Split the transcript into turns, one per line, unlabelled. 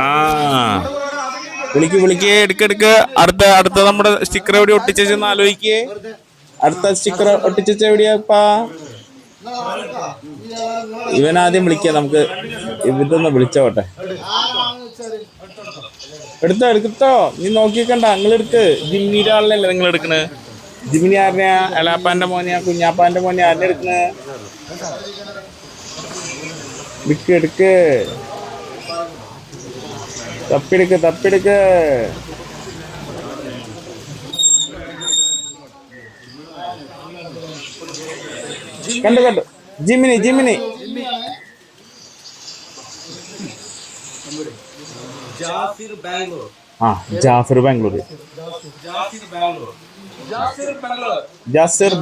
ആ. വിളിക്ക് വിളിക്ക്. എടുക്കെടുക്ക് എടുക്ക്. അടുത്ത അടുത്ത നമ്മുടെ സ്റ്റിക്കർ എവിടെ ഒട്ടിച്ചെന്ന് ആലോചിക്കേ. അടുത്ത സ്റ്റിക്കർ ഒട്ടിച്ച എവിടെയാപ്പാ ഇവൻ ആദ്യം വിളിക്കുക നമുക്ക് ഇവിടുന്ന് വിളിച്ചോട്ടെ. എടുത്തോ എടുത്തോ. നീ നോക്കിക്കണ്ട നിങ്ങൾ എടുക്ക് ജിമ്മിയുടെ ആളിനല്ലേ നിങ്ങൾ എടുക്കണ്? ജിമ്മിനി ആരനെയാ അലാപ്പാന്റെ മോനെയാ? കുഞ്ഞാപ്പാന്റെ മോനെയാ? ആരുടെ എടുക്കണ്? എടുക്ക് എടുക്ക്. തപ്പിടുക്ക് തപ്പിടുക്ക് കണ്ടു കണ്ടു. ജിമിനി ജിമിനി.
ജാസിർ ബാംഗ്ലൂർ.
ആ ജാഫർ
ബാംഗ്ലൂർ.
ജാസിർ ബാംഗ്ലൂർ. ജാസർ